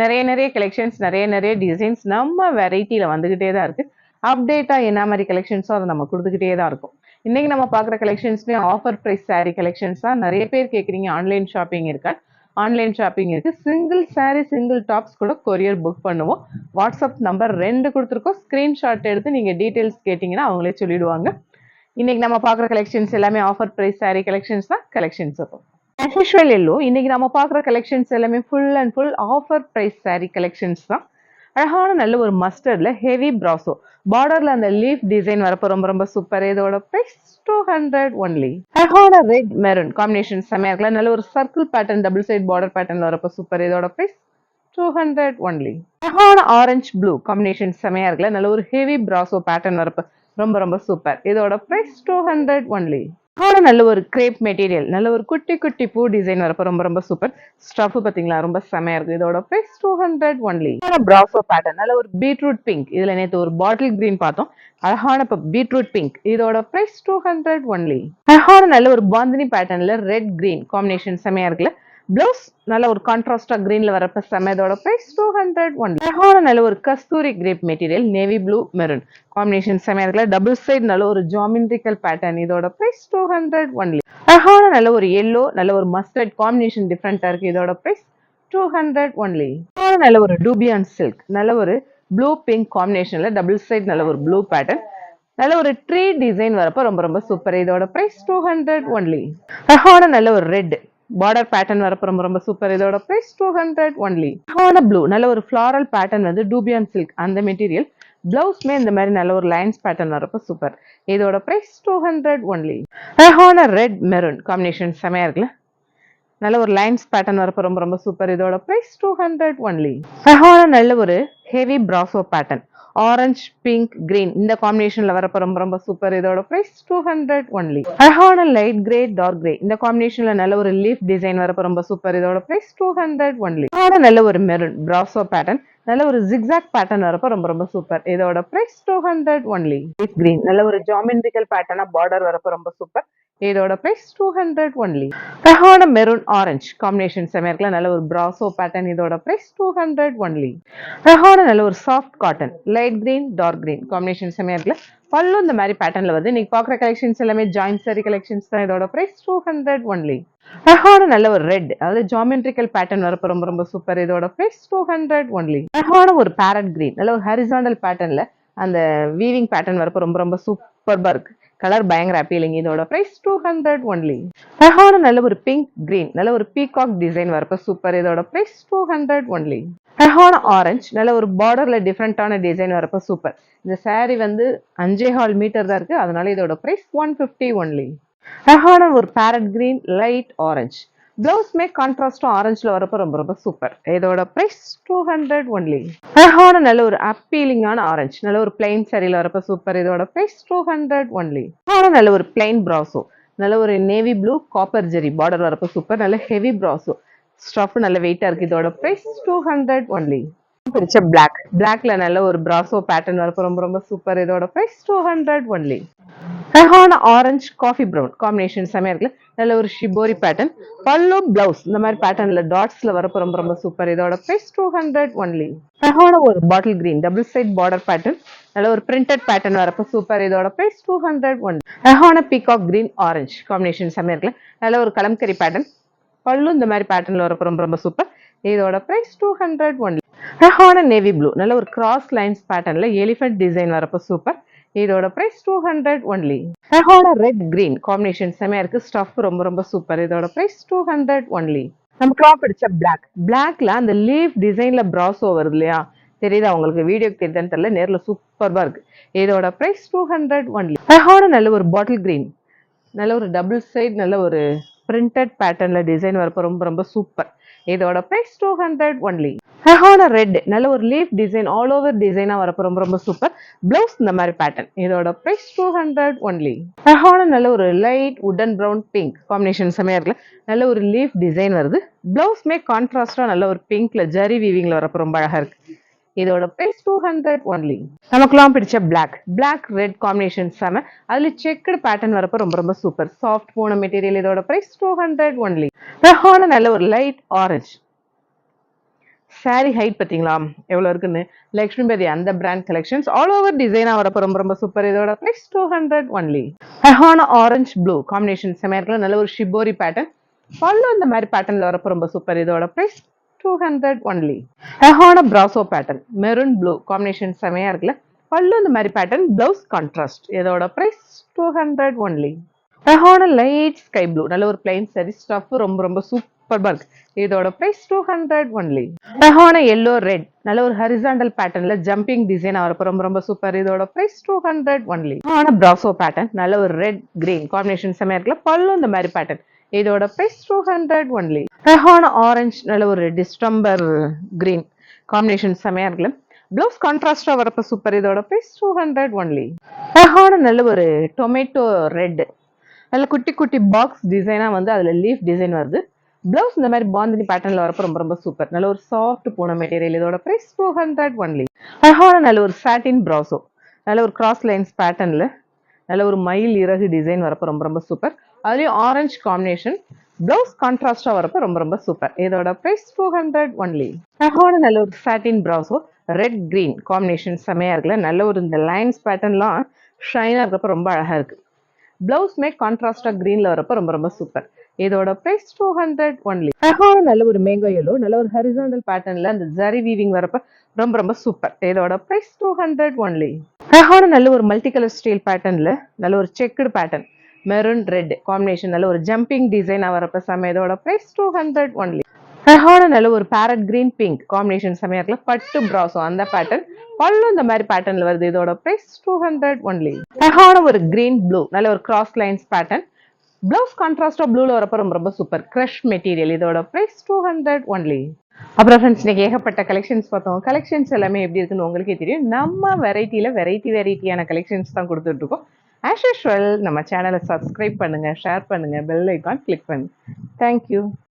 நிறைய நிறைய கலெக்ஷன்ஸ் நிறைய நிறைய டிசைன்ஸ் நம்ம வெரைட்டியில் வந்துக்கிட்டே தான் இருக்குது அப்டேட்டாக என்ன மாதிரி கலெக்ஷன்ஸோ அதை நம்ம கொடுத்துக்கிட்டே தான் இருக்கும். இன்றைக்கி நம்ம பார்க்குற கலெக்ஷன்ஸ்மே ஆஃபர் ப்ரைஸ் சாரீ கலெக்ஷன்ஸ் தான் நிறைய பேர் கேட்குறீங்க ஆன்லைன் ஷாப்பிங் இருக்கா? ஆன்லைன் ஷாப்பிங் இருக்குது சிங்கிள் சாரீ சிங்கிள் டாப்ஸ் கூட கொரியர் புக் பண்ணுவோம். வாட்ஸ்அப் நம்பர் ரெண்டு கொடுத்துருக்கோம். ஸ்க்ரீன்ஷாட் எடுத்து நீங்கள் டீட்டெயில்ஸ் கேட்டிங்கன்னா அவங்களே சொல்லிவிடுவாங்க இன்றைக்கி நம்ம பார்க்குற கலெக்ஷன்ஸ் எல்லாமே ஆஃபர் ப்ரைஸ் சாரீ கலெக்ஷன்ஸ் தான் கலெக்ஷன்ஸ் இருக்கும் அஃபிஷுவல் எல்லோ இன்னைக்கு நம்ம பார்க்குற கலெக்ஷன்ஸ் எல்லாமே full and full offer price sari collections தான். அழகான நல்ல ஒரு மஸ்டர்டில் ஹெவி ப்ராசோ பார்டரில் அந்த லீஃப் டிசைன் வரப்போ ரொம்ப ரொம்ப சூப்பர் இதோட ப்ரைஸ் டூ ஹண்ட்ரட் ஒன்லி அழகான ரெட் மெரூன் காம்பினேஷன் செம்மையாக இருக்கலாம் நல்ல ஒரு circle pattern double side border பேட்டர்னில் வரப்போ சூப்பர் இதோட ப்ரைஸ் டூ ஹண்ட்ரட் ஒன்லி அழகான ஆரஞ்சு ப்ளூ காம்பினேஷன் செமையா இருக்கல நல்ல ஒரு ஹெவி ப்ராசோ பேட்டர்ன் வரப்போ ரொம்ப ரொம்ப சூப்பர் இதோட ப்ரைஸ் டூ ஹண்ட்ரட் ஒன்லி அழகான நல்ல ஒரு கிரேப் மெட்டீரியல் நல்ல ஒரு குட்டி குட்டி பூ டிசைன் வரப்போ ரொம்ப ரொம்ப சூப்பர் ஸ்டஃப் பாத்தீங்களா? ரொம்ப செமையா இருக்கு. இதோட price two hundred only ப்ராசோ pattern நல்ல ஒரு பீட்ரூட் பிங்க் இதுல நேற்று ஒரு பாட்டில் கிரீன் பார்த்தோம். அழகான இப்போ பீட்ரூட் பிங்க் இதோட பிரைஸ் டூ ஹண்ட்ரட் ஒன்லி அழகான நல்ல ஒரு பாந்தினி பேட்டர்ன்ல ரெட் கிரீன் காம்பினேஷன் செமையா இருக்குல்ல? ப்ளவுஸ் நல்ல ஒரு கான்ட்ராஸ்டா கிரீன்ல வரப்ப செம இதோட டூ ஹண்ட்ரட் ஒன் அழகான நல்ல ஒரு Kasturi crepe material navy blue maroon combination செமையா இருக்குல்ல டபுள் சைடு நல்ல ஒரு ஜாமெண்ட்ரிக்கல் பேட்டர்ன் இதோட ப்ரைஸ் டூ ஹண்ட்ரட் ஒன்லி அழகான நல்ல ஒரு எல்லோ நல்ல ஒரு மஸ்டர்ட் காம்பினேஷன் டிஃப்ரெண்டா இருக்கு இதோட ப்ரைஸ் டூ ஹண்ட்ரட் ஒன்லி நல்ல ஒரு டூபியான் சில்க் நல்ல ஒரு ப்ளூ பிங்க் காம்பினேஷனில் டபுள் சைடு நல்ல ஒரு ப்ளூ பேட்டர்ன் நல்ல ஒரு ட்ரீ டிசைன் வரப்ப ரொம்ப ரொம்ப சூப்பர் இதோட பிரைஸ் டூ ஹண்ட்ரட் ஒன்லி அழகான நல்ல ஒரு ரெட் பார்டர் பேட்டர்ன் வரப்போ ரொம்ப ரொம்ப சூப்பர் இதோட ப்ரைஸ் டூ ஹண்ட்ரட் ஒன்லி அழகான ப்ளூ நல்ல ஒரு ஃப்ளாரல் பேட்டர்ன் வந்து டூபியான் சில்க் அந்த மெட்டீரியல் பிளவுஸ்மே இந்த மாதிரி நல்ல ஒரு லைன்ஸ் பேட்டர்ன் வரப்போ சூப்பர் இதோட ப்ரைஸ் டூ ஹண்ட்ரட் ஒன்லி அழகான ரெட் மெரூன் காம்பினேஷன் செமையாக இருக்குல்ல? நல்ல ஒரு லைன்ஸ் பேட்டர்ன் வரப்போ ரொம்ப ரொம்ப சூப்பர் இதோட ப்ரைஸ் டூ ஹண்ட்ரட் ஒன்லி அழகான நல்ல ஒரு heavy brasso pattern orange pink green இந்த காம்பினேஷன்ல வரப்ப ரொம்ப ரொம்ப சூப்பர் இதோட பிரைஸ் டூ ஹண்ட்ரட் ஒன்லி அழகான லைட் கிரே டார்க் கிரே இந்த காம்பினேஷன்ல நல்ல ஒரு லீஃப் டிசைன் வரப்ப ரொம்ப சூப்பர் இதோட பிரைஸ் டூ ஹண்ட்ரட் ஒன்லி அழகான நல்ல ஒரு மெரூன் பிராசோ பேட்டர்ன் நல்ல ஒரு ஜிக்ஸாக் பேட்டர்ன் வரப்ப ரொம்ப ரொம்ப சூப்பர் இதோட price two hundred only green நல்ல ஒரு ஜாமெண்ட்ரிக்கல் பேட்டர்னா பார்டர் வரப்ப ரொம்ப சூப்பர் இதோட ப்ரைஸ் டூ ஹண்ட்ரட் ஒன்லி அழகான மெரூன் ஆரஞ்சு காம்பினேஷன் செமையா நல்ல ஒரு பிராசோ பேட்டர்ன் இதோட ப்ரைஸ் டூ ஹண்ட்ரட் ஒன்லி அழகான நல்ல ஒரு soft cotton light green dark green combination செமையாக இருக்குல்ல பல்லும் இந்த மாதிரி பேட்டர்ன்ல வந்து நீங்க பாக்குற கலெக்ஷன்ஸ் எல்லாமே ஜாயின் சரி கலெக்ஷன்ஸ் தான் இதோட ப்ரைஸ் டூ ஹண்ட்ரட் ஒன்லி அழகான நல்ல ஒரு ரெட் அதாவது ஜாமெட்ரிக்கல் பேட்டர்ன் வரப்ப ரொம்ப ரொம்ப சூப்பர் இதோட ப்ரைஸ் டூ ஹண்ட்ரட் ஒன்லி அழகான ஒரு பேரட் கிரீன் நல்ல ஒரு ஹரிசாண்டல் பேட்டர்ன்ல அந்த வீவிங் பேட்டர்ன் வரப்ப ரொம்ப ரொம்ப சூப்பர்பா இருக்கு. கலர் பயங்கர அப்பீலிங் இதோட ப்ரைஸ் டூ ஹண்ட்ரட் ஒன்லி அழகான நல்ல ஒரு பிங்க் கிரீன் நல்ல ஒரு பீகாக் டிசைன் வரப்ப சூப்பர் இதோட ப்ரைஸ் டூ ஹண்ட்ரட் ஒன்லி அழகான ஆரஞ்சு நல்ல ஒரு பார்டர்ல டிஃப்ரெண்டான டிசைன் வரப்ப சூப்பர் இந்த சாரீ வந்து அஞ்சே ஹால் மீட்டர் தான் இருக்கு. அதனால இதோட பிரைஸ் ஒன் ஃபிஃப்டி ஒன்லி அழகான ஒரு பேரட் கிரீன் லைட் ஆரஞ்சு பிளவுஸ்மே கான்ட்ராஸ்டும் ஆரஞ்சில் வரப்போ ரொம்ப ரொம்ப சூப்பர் இதோட ப்ரைஸ் டூ ஹண்ட்ரட் ஒன்லி அழகான நல்ல ஒரு அப்பீலிங்கான ஆரஞ்சு நல்ல ஒரு பிளைன் சரியில் வரப்போ சூப்பர் இதோட ப்ரைஸ் டூ ஹண்ட்ரட் ஒன்லி அழகான நல்ல ஒரு பிளைன் ப்ராசோ நல்ல ஒரு navy blue copper zari border வரப்போ சூப்பர் நல்ல ஹெவி ப்ராசோ ஸ்டஃப் நல்ல வெயிட்டாக இருக்கு. இதோட ப்ரைஸ் டூ ஹண்ட்ரட் ஒன்லி பிடிச்ச பிளாக் பிளாக்ல நல்ல ஒரு பிராசோ பேட்டர்ன் வரப்போ ரொம்ப ரொம்ப சூப்பர் இதோட ப்ரைஸ் டூ ஹண்ட்ரட் ஒன்லி அழகான ஆரஞ்சு காஃபி ப்ரௌன் காம்பினேஷன் செமையா இருக்குல்ல நல்ல ஒரு ஷிபோரி பேட்டர்ன் பல்லோ பிளவுஸ் இந்த மாதிரி பேட்டர்ன்ல டாட்ஸ்ல வரப்போ ரொம்ப ரொம்ப சூப்பர் இதோட பிரைஸ் டூ ஹண்ட்ரட் ஒன்லி அழகான ஒரு bottle green double side border pattern நல்ல ஒரு பிரிண்டட் பேட்டர்ன் வரப்போ சூப்பர் இதோட பிரைஸ் டூ ஹண்ட்ரட் ஒன் அழகான பீகாக் கிரீன் ஆரஞ்சு காம்பினேஷன் செமையா இருக்குல்ல நல்ல ஒரு கலம்கரி பேட்டர்ன் பல்லு இந்த மாதிரி பேட்டர்ன்ல வரப்போ ரொம்ப ரொம்ப சூப்பர் இதோட பிரைஸ் டூ ஹண்ட்ரட் ஒன்லி அழகான நேவி ப்ளூ நல்ல ஒரு கிராஸ் லைன்ஸ் பேட்டர்ன்ல எலிஃபென்ட் டிசைன் வரப்போ சூப்பர் இதோட பிரைஸ் டூ ஹண்ட்ரட் ஒன்லி அழகான ரெட் கிரீன் காம்பினேஷன் செமையா இருக்கு. ஸ்டஃப் ரொம்ப ரொம்ப சூப்பர் இதோட பிரைஸ் டூ ஹண்ட்ரட் ஒன்லி நம்ம டாப் அடிச்ச பிளாக் பிளாக்ல அந்த லீஃப் டிசைன்ல பிராசோ வருது இல்லையா? தெரியுதா உங்களுக்கு? வீடியோக்கு தெரியுதான்னு தெரியல. நேர்ல சூப்பர்பா இருக்கு. இதோட பிரைஸ் டூ ஹண்ட்ரட் ஒன்லி அழகான நல்ல ஒரு பாட்டில் கிரீன் நல்ல ஒரு டபுள் சைடு நல்ல ஒரு பிரிண்டட் பேட்டர்ன்ல டிசைன் வரப்போ ரொம்ப ரொம்ப சூப்பர் இதோட ப்ரைஸ் டூ ஹண்ட்ரட் ஒன்லி ஹெஹான ரெட் நல்ல ஒரு லீஃப் டிசைன் ஆல் ஓவர் டிசைனாக வரப்போ ரொம்ப ரொம்ப சூப்பர் ப்ளவுஸ் இந்த மாதிரி பேட்டர்ன் இதோட ப்ரைஸ் டூ ஹண்ட்ரட் ஒன்லி ஹெஹான நல்ல ஒரு லைட் உடன் ப்ரௌன் பிங்க் காம்பினேஷன் செமையாக இருக்குல்ல. நல்ல ஒரு லீஃப் டிசைன் வருது. பிளவுஸ்மே கான்ட்ராஸ்டாக நல்ல ஒரு பிங்க்ல ஜரி வீவிங்கில் வரப்போ ரொம்ப அழகாக இருக்கு. இதோட ப்ரைஸ் டூ ஹண்ட்ரட் ஒன்லி நமக்குலாம் பிடிச்ச பிளாக் பிளாக் ரெட் காம்பினேஷன் செம. அதில் செக்குடு பேட்டர்ன் வரப்போ ரொம்ப ரொம்ப சூப்பர் சாஃப்ட் போன மெட்டீரியல் இதோட ப்ரைஸ் டூ ஹண்ட்ரட் ஒன்லி நல்ல ஒரு லைட் ஆரஞ்சு சாரி ஹைட் பார்த்தீங்களா? எவ்வளோ இருக்குன்னு? லக்ஷ்மிபதி அந்த பிராண்ட் கலெக்ஷன்ஸ் ஆல் ஓவர் டிசைனாக வரப்போ ரொம்ப ரொம்ப சூப்பர் இதோட நெக்ஸ்ட் டூ ஹண்ட்ரட் ஒன்லி ஹெஹான ஆரஞ்ச் ப்ளூ காம்பினேஷன் செமையாக இருக்குல்ல? நல்ல ஒரு ஷிபோரி பேட்டர்ன் பல்லு இந்த மாதிரி பேட்டர்னில் வரப்போ ரொம்ப சூப்பர் இதோட price two hundred only ஹெஹான brasso pattern maroon blue combination செமையாக இருக்குல்ல? பல்லு இந்த மாதிரி பேட்டர்ன் ப்ளவுஸ் கான்ட்ராஸ்ட் இதோட ப்ரைஸ் டூ ஹண்ட்ரட் ஒன்லி ஹெஹான லைட் ஸ்கை ப்ளூ நல்ல ஒரு பிளைன் சரி ஸ்டஃப் ரொம்ப ரொம்ப சூப்பர் பல்க் இதோட ப்ரைஸ் டூ ஹண்ட்ரட் ஒன்லி ஹெஹான எல்லோ ரெட் நல்ல ஒரு ஹரிசாண்டல் பேட்டர்ன்ல ஜம்பிங் டிசைன் வரப்போ ரொம்ப ரொம்ப சூப்பர் இதோட ப்ரைஸ் டூ ஹண்ட்ரட் ஒன்லி ஹெஹான பிராசோ பேட்டர்ன் நல்ல ஒரு ரெட் கிரீன் காம்பினேஷன் செமையாக இருக்குல்ல பல்லு இந்த மாதிரி பேட்டர்ன் இதோட ப்ரைஸ் டூ ஹண்ட்ரட் ஒன்லி ரெஹான ஆரஞ்சு நல்ல ஒரு டிஸ்டம்பர் கிரீன் காம்பினேஷன் செம்மையா இருக்குல்ல. ப்ளவுஸ் கான்ட்ராஸ்டா வரப்போ சூப்பர் இதோட ப்ரைஸ் டூ ஹண்ட்ரட் ஒன்லி ரெஹான நல்ல ஒரு டொமேட்டோ ரெட் நல்ல குட்டி குட்டி பாக்ஸ் டிசைனாக வந்து அதில் லீஃப் டிசைன் வருது. ப்ளவுஸ் இந்த மாதிரி பாந்தினி பேட்டர்னில் வரப்போ ரொம்ப ரொம்ப சூப்பர் நல்ல ஒரு சாஃப்ட் பூன மெட்டீரியல் இதோட ப்ரைஸ் டூ ஹண்ட்ரட் ஒன்லி அழகான நல்ல ஒரு சாட்டின் ப்ராசோ நல்ல ஒரு கிராஸ் லைன்ஸ் பேட்டர்னில் நல்ல ஒரு மயில் இறகு டிசைன் வரப்போ ரொம்ப ரொம்ப சூப்பர் அதுலேயும் ஆரஞ்சு காம்பினேஷன் ப்ளவுஸ் கான்ட்ராஸ்டாக வரப்போ ரொம்ப ரொம்ப சூப்பர் இதோட ப்ரைஸ் டூ ஹண்ட்ரட் ஒன்லி அழகான நல்ல ஒரு satin brasso red green combination செமையாக இருக்குல்ல? நல்ல ஒரு இந்த லைன்ஸ் பேட்டர்ன்லாம் ஷைனாக இருக்கிறப்ப ரொம்ப அழகாக இருக்குது ப்ளவுஸ்மே கான்ட்ராஸ்டாக க்ரீனில் வரப்போ ரொம்ப ரொம்ப சூப்பர் இதோட ப்ரைஸ் டூ ஹண்ட்ரட் ஒன்லி அழகான நல்ல ஒரு மேங்கோ எல்லோ நல்ல ஒரு ஹரிசாண்டல் பேட்டர்னில் அந்த ஜரி வீவிங் வரப்ப ரொம்ப ரொம்ப சூப்பர் இதோட ப்ரைஸ் டூ ஹண்ட்ரட் ஒன்லி அழகான நல்ல ஒரு மல்டி கலர் ஸ்டைல் பேட்டர்னில் நல்ல ஒரு checked pattern maroon red combination நல்ல ஒரு ஜம்பிங் டிசைனாக வரப்ப செம்ம இதோட ப்ரைஸ் டூ ஹண்ட்ரட் ஒன்லி அழகான நல்ல ஒரு பேரட் கிரீன் பிங்க் காம்பினேஷன் செமையாக இருக்குல்ல பட்டு ப்ராஸோ அந்த பேட்டர்ன் பல்லும் இந்த மாதிரி பேட்டர்ன்ல வருது இதோட ப்ரைஸ் டூ ஹண்ட்ரட் ஒன்லி அழகான ஒரு கிரீன் ப்ளூ நல்ல ஒரு கிராஸ் லைன்ஸ் பேட்டர்ன் ப்ளவுஸ் கான்ட்ராஸ்டாக ப்ளூவில் வரப்போ ரொம்ப ரொம்ப சூப்பர் க்ரஷ் மெட்டீரியல் இதோட ப்ரைஸ் டூ ஹண்ட்ரட் ஒன்லி அப்புறம் ஃப்ரெண்ட்ஸ் இன்றைக்கி ஏகப்பட்ட கலெக்ஷன்ஸ் பார்த்தோம். கலெக்ஷன்ஸ் எல்லாமே எப்படி இருக்குன்னு உங்களுக்கே தெரியும். நம்ம வெரைட்டியில் வெரைட்டி வெரைட்டியான கலெக்ஷன்ஸ் தான் கொடுத்துட்ருக்கோம் ஆஸ் யூஷுவல் நம்ம சேனலை சப்ஸ்கிரைப் பண்ணுங்கள் ஷேர் பண்ணுங்கள் பெல் ஐக்கான் கிளிக் பண்ணுங்கள் தேங்க்யூ